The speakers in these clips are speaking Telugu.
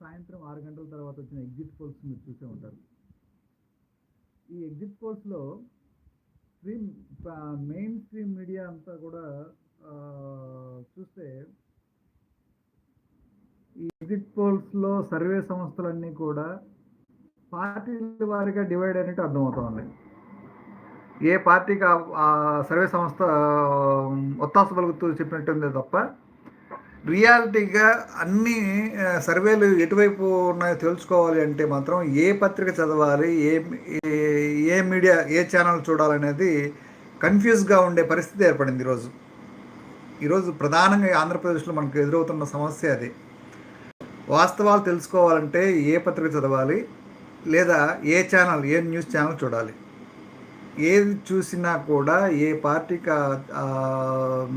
సాయంత్రం ఆరు గంటల తర్వాత వచ్చిన ఎగ్జిట్ పోల్స్ మీరు చూసే ఉంటారు. ఈ ఎగ్జిట్ పోల్స్లో స్ట్రీమ్ మెయిన్ స్ట్రీమ్ మీడియా అంతా కూడా చూస్తే ఈ ఎగ్జిట్ పోల్స్లో సర్వే సంస్థలన్నీ కూడా పార్టీల వారిగా డివైడ్ అయినట్టు అర్థమవుతోంది ఏ పార్టీకి ఆ- సర్వే సంస్థ ఒత్తాస పలుకుతూ చెప్పినట్టుంది తప్ప రియాలిటీగా అన్ని సర్వేలు ఎటువైపు ఉన్నాయో తెలుసుకోవాలి అంటే మాత్రం ఏ పత్రిక చదవాలి ఏ ఏ- మీడియా ఏ ఛానల్ చూడాలనేది కన్ఫ్యూజ్గా ఉండే పరిస్థితి ఏర్పడింది ఈరోజు. ఈరోజు ప్రధానంగా ఆంధ్రప్రదేశ్లో మనకు ఎదురవుతున్న సమస్య అది. వాస్తవాలు తెలుసుకోవాలంటే ఏ పత్రిక చదవాలి లేదా ఏ ఛానల్ ఏ న్యూస్ ఛానల్ చూడాలి. ఏది చూసినా కూడా ఏ పార్టీకి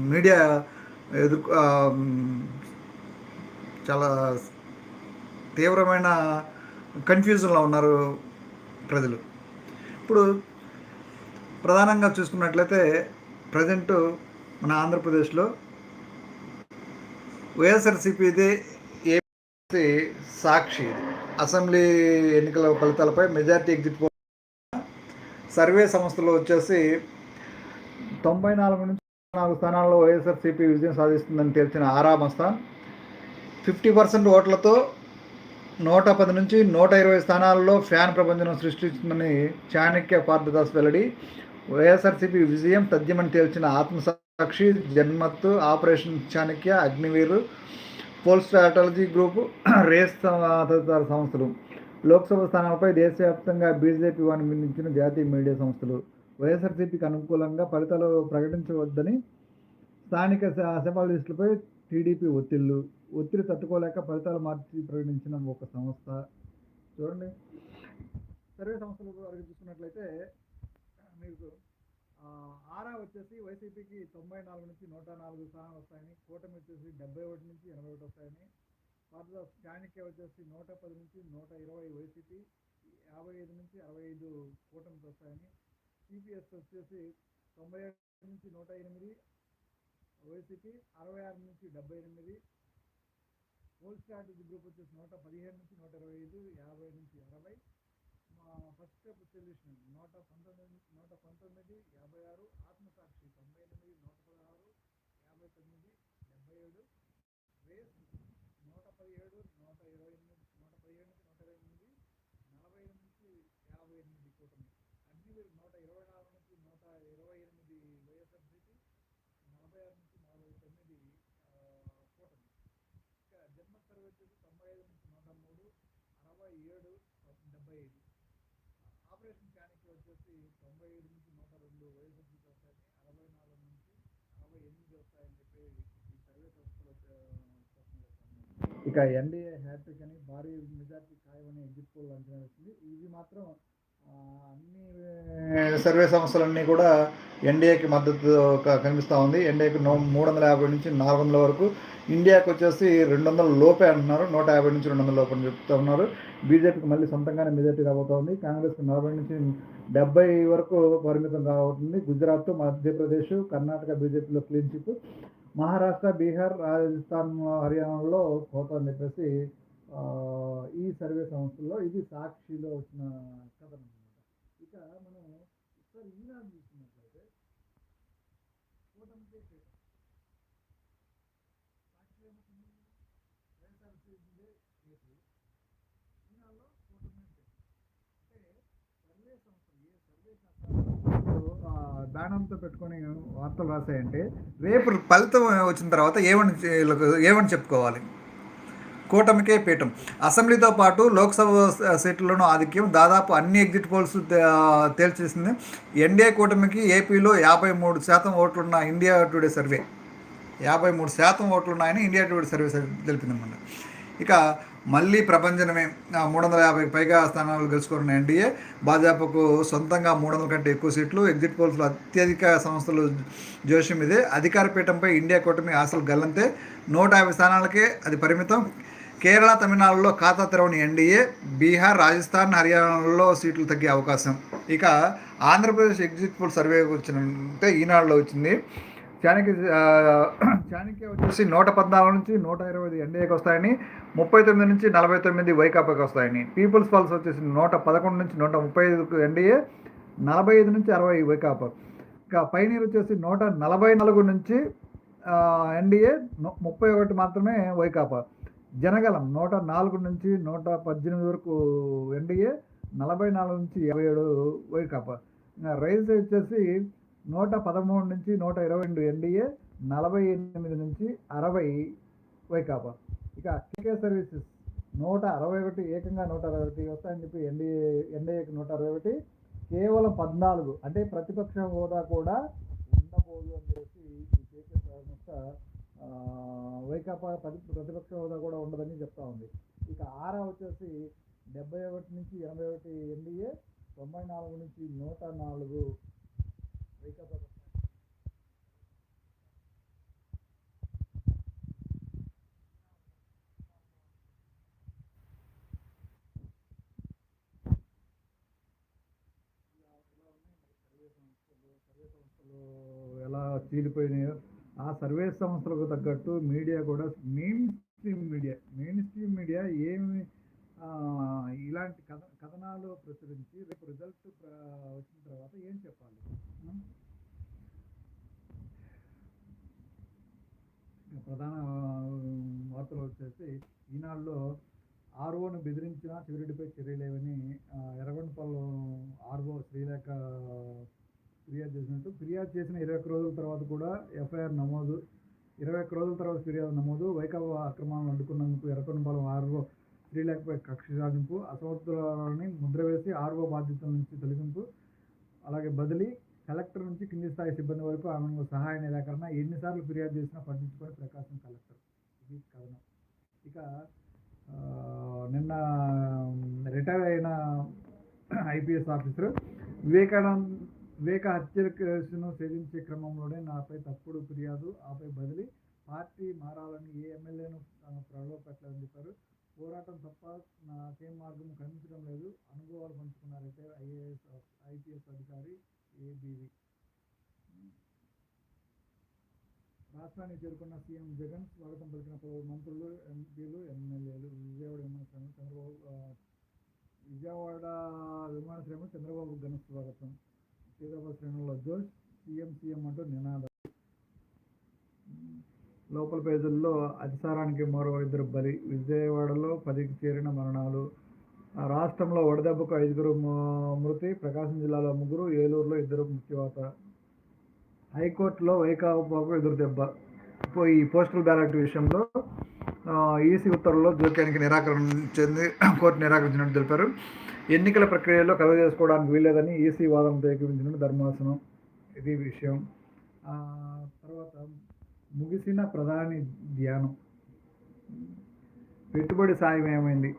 మీడియా ఎదు చాలా తీవ్రమైన కన్ఫ్యూజన్లో ఉన్నారు ప్రజలు. ఇప్పుడు ప్రధానంగా చూసుకున్నట్లయితే ప్రజెంట్ మన ఆంధ్రప్రదేశ్లో వైఎస్ఆర్సీపీది ఏపీ సాక్షి అసెంబ్లీ ఎన్నికల ఫలితాలపై మెజార్టీ ఎగ్జిట్ పోల్ సర్వే సంస్థలు వచ్చేసి తొంభై నాలుగు నుంచి నాలుగు స్థానాల్లో వైఎస్ఆర్సీపీ విజయం సాధిస్తుందని తెలిసిన ఆరామ స్థాన్ ఫిఫ్టీ పర్సెంట్ ఓట్లతో నూట పది నుంచి నూట ఇరవై స్థానాల్లో ఫ్యాన్ ప్రపంచం సృష్టిస్తుందని చాణక్య పార్థదాస్ వెల్లడి. వైఎస్ఆర్సీపీ విజయం తథ్యమని తేల్చిన ఆత్మసాక్షి జన్మత్తు operation Chanakya Agniveer poll strategy group race తదితర సంస్థలు. లోక్సభ స్థానాలపై దేశవ్యాప్తంగా బీజేపీ వారిని నిందించిన జాతీయ మీడియా సంస్థలు. వైఎస్ఆర్సీపీకి అనుకూలంగా ఫలితాలు ప్రకటించవద్దని స్థానిక స- అసెంబ్లీస్టులపై టీడీపీ ఒత్తిళ్ళు ఒత్తిడి తట్టుకోలేక ఫలితాలు మార్చి ప్రకటించిన ఒక సంస్థ. చూడండి. సర్వే సంస్థలు వరకు చూసుకున్నట్లయితే మీకు ఆరా వచ్చేసి వైసీపీకి తొంభై నాలుగు నుంచి నూట నాలుగు స్థానాలు వస్తాయని కూటమి వచ్చేసి డెబ్బై ఒకటి నుంచి ఎనభై ఒకటి వస్తాయని పాత చాణక్య వచ్చేసి నూట పది నుంచి నూట ఇరవై వైసీపీ యాభై ఐదు నుంచి అరవై ఐదు కూటమికి వస్తాయని సిపిఎస్ వచ్చేసి తొంభై ఏడు నుంచి నూట ఎనిమిది వైసీపీ అరవై ఆరు నుంచి డెబ్బై ఎనిమిది హోల్ స్ట్రాటజీ గ్రూప్ వచ్చేసి నూట పదిహేను నుంచి నూట ఇరవై ఐదు యాభై నుంచి అరవై. మా ఫస్ట్ స్టెప్ సొల్యూషన్ నూట పంతొమ్మిది నూట పంతొమ్మిది యాభై ఆరు. ఆత్మసాక్షి తొంభై ఎనిమిది నూట పదహారు యాభై తొమ్మిది డెబ్బై ఏడు. రేస్ నూట పదిహేడు నూట ఇరవై ఎనిమిది నూట పదిహేడు నుంచి నూట ఇరవై ఎనిమిది నలభై నుంచి యాభై ఎనిమిది కూటమి. అగ్నివీరు నూట ఇరవై నాలుగు నుంచి నూట ఇరవై ఎనిమిది వైఎస్ఆర్సీపీ నలభై ఆరు నుంచి నలభై తొమ్మిది కూటమి. ఇంకా జన్మ సర్వే వచ్చేసి తొంభై ఐదు నుంచి నూట మూడు అరవై ఏడు డెబ్బై ఐదు. ఆపరేషన్ చాణక్య వచ్చేసి తొంభై ఏడు నుంచి నూట రెండు వైఎస్ఆర్సీపీ వస్తాయని అరవై నాలుగు నుంచి అరవై ఎనిమిది వస్తాయని చెప్పి ఈ సర్వే సంస్థలు ఇక ఎన్డీఏ హ్యాట్రిక్ అని భారీ మెజార్టీ ఖాయమని ఎగ్జిట్ పోల్ అంచనా వేసింది. ఇది మాత్రం అన్ని సర్వే సంస్థలన్నీ కూడా ఎన్డీఏకి మద్దతు కనిపిస్తూ ఉంది. ఎన్డీఏకి నో మూడు వందల యాభై నుంచి నాలుగు వందల వరకు. ఇండియాకి వచ్చేసి రెండు వందల లోపే అంటున్నారు. నూట యాభై నుంచి రెండు వందల లోపే అని చెప్తూ ఉన్నారు. బీజేపీకి మళ్ళీ సొంతంగానే మెజార్టీ రాబోతోంది. కాంగ్రెస్కి నలభై నుంచి డెబ్బై వరకు పరిమితం కాబోతుంది గుజరాత్ మధ్యప్రదేశ్ కర్ణాటక బీజేపీలో క్లీన్ చిప్. మహారాష్ట్ర బీహార్ రాజస్థాన్ హర్యానాలో కోత అని చెప్పేసి ఈ సర్వే సంస్థల్లో ఇది సాక్షిలో వచ్చిన కథ. అనమాట మనం ఒకసారి ఈనాడు చూసుకున్నట్లయితే కూటమికి సాక్షి వైఎస్ఆర్సీపీదే కేసు ఈనాడులో కూటమి అంటే సర్వే సంస్థలు ఏ సర్వే బాణంతో పెట్టుకొని వార్తలు రాశాయంటే రేపు ఫలితం వచ్చిన తర్వాత ఏమని ఏమని చెప్పుకోవాలి? కూటమికే పీఠం. అసెంబ్లీతో పాటు లోక్సభ సీట్లను ఆధిక్యం దాదాపు అన్ని ఎగ్జిట్ పోల్స్ తేల్చేసింది. ఎన్డీఏ కూటమికి ఏపీలో యాభై మూడు శాతం ఓట్లున్న ఇండియా టుడే సర్వే. యాభై మూడు శాతం ఓట్లున్నాయని ఇండియా టుడే సర్వే తెలిపిందన్నమాట. ఇక మళ్ళీ ప్రపంచమే మూడు వందల యాభై పైగా స్థానాలు గెలుచుకున్న ఎన్డీఏ భాజపాకు సొంతంగా మూడు వందల కంటే ఎక్కువ సీట్లు ఎగ్జిట్ పోల్స్లో అత్యధిక సంస్థలు జోషం ఇదే. అధికార పీఠంపై ఇండియా కూటమి ఆశలు గల్లంతే. నూట యాభై స్థానాలకే అది పరిమితం. కేరళ తమిళనాడులో ఖాతా తెరవని ఎన్డీఏ బీహార్ రాజస్థాన్ హర్యానాలో సీట్లు తగ్గే అవకాశం. ఇక ఆంధ్రప్రదేశ్ ఎగ్జిట్ పోల్ సర్వే వచ్చినంటే ఈనాడులో వచ్చింది. చాణక్య చాణక్య వచ్చేసి నూట పద్నాలుగు నుంచి నూట ఇరవై ఐదు ఎన్డీఏకి వస్తాయని ముప్పై తొమ్మిది నుంచి నలభై తొమ్మిది వైకాపాకి వస్తాయని. పీపుల్స్ పల్స్ వచ్చేసి నూట పదకొండు నుంచి నూట ముప్పై ఐదుకు ఎన్డీఏ నలభై ఐదు నుంచి అరవై వైకాపా. ఇంకా పైనీర్ వచ్చేసి నూట నలభై నాలుగు నుంచి ఎన్డీఏ ముప్పై ఒకటి మాత్రమే వైకాపా. జనగలం నూట నాలుగు నుంచి నూట పద్దెనిమిది వరకు ఎన్డీఏ నలభై నాలుగు నుంచి యాభై ఏడు వైకాపా ఇంకా రైల్స్ వచ్చేసి నూట పదమూడు నుంచి నూట ఇరవై రెండు ఎన్డీఏ నలభై ఎనిమిది నుంచి అరవై వైకాపా ఇక కేకే సర్వీసెస్ నూట అరవై ఒకటి ఏకంగా నూట అరవై ఒకటి వస్తాయని చెప్పి ఎన్డీఏ ఎన్డీఏకి నూట అరవై ఒకటి కేవలం పద్నాలుగు. అంటే ప్రతిపక్ష హోదా కూడా ఉండబోదు అని చెప్పి ఈ కేకే సంస్థ వైకాపా ప్రతి ప్రతిపక్ష హోదా కూడా ఉండదని చెప్తా ఉంది. ఇక ఆరా వచ్చేసి డెబ్బై ఒకటి నుంచి ఎనభై ఒకటి ఎన్డీఏ తొంభై నాలుగు నుంచి నూట నాలుగు వైకాపా ఎలా చీలిపోయినాయో ఆ సర్వే సంస్థలకు తగ్గట్టు మీడియా కూడా main stream media main stream media ఏమి ఇలాంటి కథ కథనాలు ప్రచురించి రేపు రిజల్ట్ వచ్చిన తర్వాత ఏం చెప్పాలి? ప్రధాన వార్తలు వచ్చేసి ఈనాడులో ఆర్ఓను బెదిరించిన చివరిడిపై చర్యలేవని ఆ, ఆర్ఓ శ్రీలేఖ ఫిర్యాదు చేసినట్టు. ఫిర్యాదు చేసిన ఇరవై ఒక్క రోజుల తర్వాత కూడా ఎఫ్ఐఆర్ నమోదు. ఇరవై ఒక్క రోజుల తర్వాత ఫిర్యాదు నమోదు. వైకాపా అక్రమాలను అడ్డుకున్నందుకు ఎర్రకొండపాలెం ఆర్ఓ శ్రీలేఖపై కక్ష సాధింపు అసమర్థులని ముద్ర వేసి ఆర్ఓ బాధ్యతల నుంచి తొలగింపు అలాగే బదిలీ కలెక్టర్ నుంచి కింది స్థాయి సిబ్బంది వరకు ఆమెను సహాయ నిరాకరణ ఎన్నిసార్లు ఫిర్యాదు చేసినా పట్టించుకొని ప్రకాశం కలెక్టర్. ఇది కథనం. ఇక నిన్న రిటైర్ అయిన ఐపీఎస్ ఆఫీసర్ వివేకానంద్ వివేక హత్య కేసును ఛేదించే క్రమంలోనే నాపై తప్పుడు ఫిర్యాదు ఆపై బదిలీ. పార్టీ మారాలని ఏ ఎమ్మెల్యేను తాను ప్రలోభపెట్టలేదని చెప్పారు పోరాటం తప్ప నాకేం మార్గం కనిపించడం లేదు. అనుభవాలు పంచుకున్నారైతే ఐఏఎస్ ఐపీఎస్ అధికారి ఏబీవి. రాష్ట్రానికి చేరుకున్న సీఎం జగన్ స్వాగతం పలికిన పలువురు మంత్రులు ఎంపీలు ఎమ్మెల్యేలు. విజయవాడ విమానాశ్రయం చంద్రబాబు విజయవాడ విమానాశ్రయం చంద్రబాబు ఘన స్వాగతం. సీతాబాద్ శ్రేణుల్లో జోష్ సీఎం సీఎం అంటూ నినాదం. లోపల పేజీల్లో అతిసారానికి మరో ఇద్దరు బలి. విజయవాడలో పదికి చేరిన మరణాలు. రాష్ట్రంలో వడదెబ్బకు ఐదుగురు మృతి. ప్రకాశం జిల్లాలో ముగ్గురు. ఏలూరులో ఇద్దరు మృత్యువాత హైకోర్టులో వైకాపాకు ఎదురు దెబ్బ. ఇప్పుడు ఈ పోస్టల్ బ్యాలెట్ విషయంలో ఈసీ ఉత్తర్వుల్లో జోక్యానికి నిరాకరించింది కోర్టు నిరాకరించినట్టు తెలిపారు. ఎన్నికల ప్రక్రియలో కలువ చేసుకోవడానికి వీల్లేదని ఈసీ వాదనతో ఏకీపించినట్టు ధర్మాసనం ఇది విషయం. తర్వాత ముగిసిన ప్రధాని ధ్యానం. పెట్టుబడి సాయం ఏమైంది?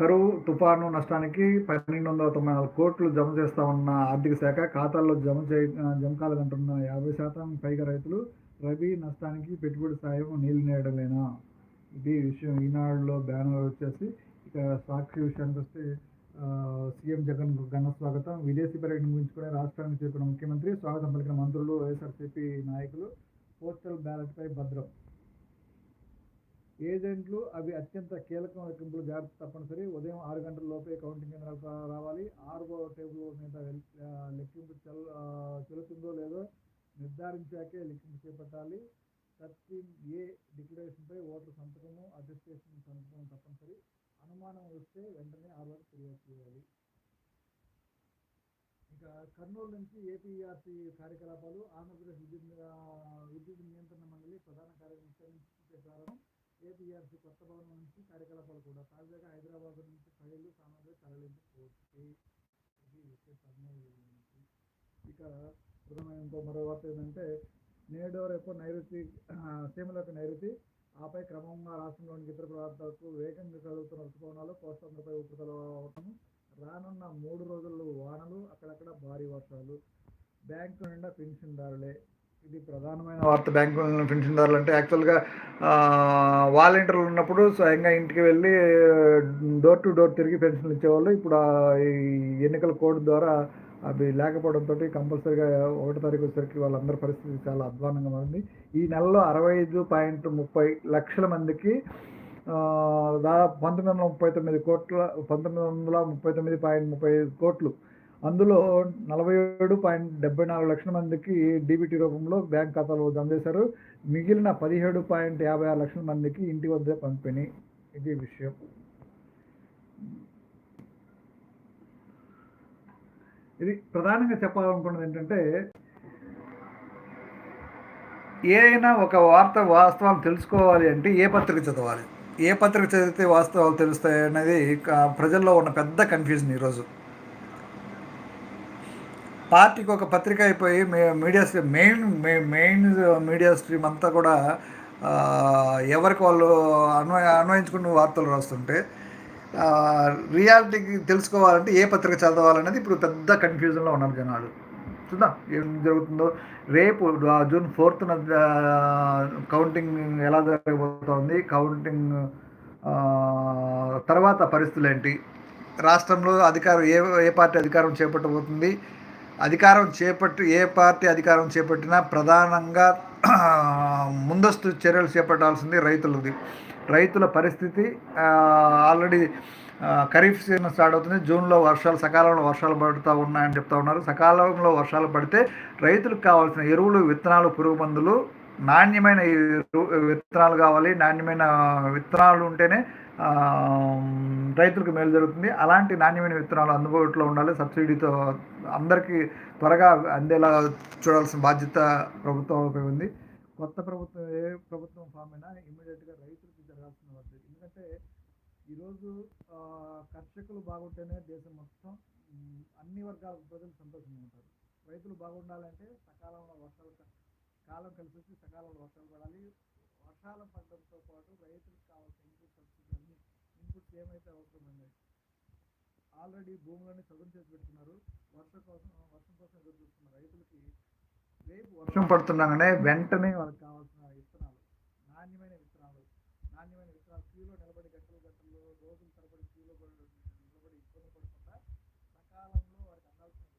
కరువు తుఫాను నష్టానికి పన్నెండు వందల తొంభై నాలుగు కోట్లు జమ చేస్తా ఉన్న ఆర్థిక శాఖ ఖాతాల్లో జమ చేయ జమ కాలేదంటున్న యాభై శాతం పైగా రైతులు రబీ నష్టానికి పెట్టుబడి సాయం నీళ్ళు నేడలేనా ఇది విషయం ఈనాడులో బ్యానర్ వచ్చేసి సాక్షి విషయానికి వస్తే సీఎం జగన్ ఘన స్వాగతం. విదేశీ పర్యటన గురించుకునే రాష్ట్రానికి చేరుకున్న ముఖ్యమంత్రి స్వాగతం పలికిన మంత్రులు వైఎస్ఆర్సీపీ నాయకులు పోస్టల్ బ్యాలెట్పై భద్రం. ఏజెంట్లు అవి అత్యంత కీలకం లెక్కింపులు జాగ్రత్త తప్పనిసరి. ఉదయం ఆరు గంటల లోపే కౌంటింగ్ కేంద్రాలకు రావాలి. ఆరుగో టేబుల్ మీద లెక్కింపు చెల్ చెల్లుతుందో లేదో నిర్ధారించాకే లెక్కింపు చేపట్టాలి. థర్టీన్ ఏ డిక్లరేషన్పై ఓటర్ సంతకము అటెస్టేషన్ సంతకం తప్పనిసరి. అనుమానం వస్తే వెంటనే ఆర్ఓకి ఫిర్యాదు చేయాలి. ఇక కర్నూలు నుంచి ఏపీఆర్సీ కార్యకలాపాలు ఆంధ్రప్రదేశ్ విద్యుత్ విద్యుత్ నియంత్రణ మండలి ప్రధాన కార్యదర్శి నుంచి ప్రారంభం ఏపీఆర్సీ కొత్త భవనం నుంచి కార్యకలాపాలు కూడా. తాజాగా హైదరాబాద్ నుంచి ఫైళ్ళు సామాగ్రి తరలింపు ఇది విషయం కర్నూలు నుంచి ఇక ప్రధానమైన ఇంకో మరో వార్త ఏంటంటే నేడు రేపు నైరుతి సీమలకు నైరుతి ఆపై క్రమంగా రాష్ట్రంలోని ఇతర ప్రాంతాలకు వేగంగా కలుగుతున్న ఋతుపవనాలు కోస్తాంధ్రపై ఉపరితల రానున్న మూడు రోజుల్లో వానలు అక్కడక్కడ భారీ వర్షాలు. బ్యాంకు నిండా పెన్షన్దారులే ఇది ప్రధానమైన వార్త. బ్యాంకు పెన్షన్దారులు అంటే యాక్చువల్గా వాలంటీర్లు ఉన్నప్పుడు స్వయంగా ఇంటికి వెళ్ళి డోర్ టు డోర్ తిరిగి పెన్షన్లు ఇచ్చేవాళ్ళు. ఇప్పుడు ఈ ఎన్నికల కోడ్ ద్వారా అవి లేకపోవడంతో కంపల్సరీగా ఒకటో తారీఖు వచ్చేసరికి వాళ్ళందరి పరిస్థితి చాలా అధ్వానంగా మారింది. ఈ నెలలో అరవై ఐదు పాయింట్ ముప్పై లక్షల మందికి దాదాపు పంతొమ్మిది వందల ముప్పై తొమ్మిది కోట్ల పంతొమ్మిది వందల ముప్పై తొమ్మిది పాయింట్ ముప్పై ఐదు కోట్లు. అందులో నలభై ఏడు పాయింట్ డెబ్బై నాలుగు లక్షల మందికి డీబీటీ రూపంలో బ్యాంక్ ఖాతాలో జమ చేశారు మిగిలిన పదిహేడు పాయింట్ యాభై ఆరు లక్షల మందికి ఇంటి వద్ద పంపిణీ. ఇది విషయం. ఇది ప్రధానంగా చెప్పాలనుకున్నది ఏంటంటే ఏదైనా ఒక వార్త వాస్తవాలు తెలుసుకోవాలి అంటే ఏ పత్రిక చదవాలి? ఏ పత్రిక చదివితే వాస్తవాలు తెలుస్తాయి అనేది ప్రజల్లో ఉన్న పెద్ద కన్ఫ్యూజన్ ఈరోజు. పార్టీకి ఒక పత్రిక అయిపోయి మే- మీడియా స్ట్రీమ్ మెయిన్ మే- మెయిన్ మీడియా స్ట్రీమ్ అంతా కూడా ఎవరికి వాళ్ళు అన్వయ అన్వయించుకుని వార్తలు రాస్తుంటే రియాలిటీకి తెలుసుకోవాలంటే ఏ పత్రిక చదవాలనేది ఇప్పుడు పెద్ద కన్ఫ్యూజన్లో ఉన్నారు జనాలు. చూద్దాం ఏం జరుగుతుందో. రేపు జూన్ ఫోర్త్న కౌంటింగ్ ఎలా జరగబోతోంది కౌంటింగ్ తర్వాత పరిస్థితులు ఏంటి? రాష్ట్రంలో అధికారం ఏ ఏ పార్టీ అధికారం చేపట్టబోతుంది? అధికారం చేపట్టి ఏ పార్టీ అధికారం చేపట్టినా ప్రధానంగా ముందస్తు చర్యలు చేపట్టాల్సింది రైతులది. రైతుల పరిస్థితి ఆల్రెడీ ఖరీఫ్ సీజన్ స్టార్ట్ అవుతుంది. జూన్లో వర్షాలు సకాలంలో వర్షాలు పడుతూ ఉన్నాయని చెప్తా ఉన్నారు. సకాలంలో వర్షాలు పడితే రైతులకు కావాల్సిన ఎరువులు విత్తనాలు పురుగు మందులు నాణ్యమైన విత్తనాలు కావాలి. నాణ్యమైన విత్తనాలు ఉంటేనే రైతులకు మేలు జరుగుతుంది. అలాంటి నాణ్యమైన విత్తనాలు అందుబాటులో ఉండాలి. సబ్సిడీతో అందరికీ త్వరగా అందేలా చూడాల్సిన బాధ్యత ప్రభుత్వంపై ఉంది. కొత్త ప్రభుత్వం ఏ ప్రభుత్వం ఫామ్ అయినా ఇమ్మీడియట్గా రైతు ఏంటంటే ఈరోజు కర్షకులు బాగుంటేనే దేశం మొత్తం అన్ని వర్గాల ప్రజలు సంతోషంగా ఉంటారు రైతులు బాగుండాలంటే సకాలంలో వర్షాలు కాలం కలిసి వచ్చి సకాలంలో వర్షాలు పడాలి. వర్షాలు పడడంతో పాటు రైతులకు కావాల్సిన ఇన్పుట్ సబ్సిడీ అన్ని ఇన్పుట్స్ ఏమైతే అవసరమైనాయి ఆల్రెడీ భూములన్నీ చదువు చేసి పెడుతున్నారు. వర్షం కోసం వర్షం కోసం ఎదురు చూస్తున్న రైతులకి రేపు వర్షం పడుతుండగానే వెంటనే వాళ్ళకి కావాల్సిన విత్తనాలు నాణ్యమైన విత్తనాలు నాణ్యమైన విషయాలు. క్యూలో నిలబడి గంటలు గంటలు రోజుల తరబడి క్యూలో నిలబడి ఇబ్బంది పడకుండా సకాలంలో వారికి అందాల్సిన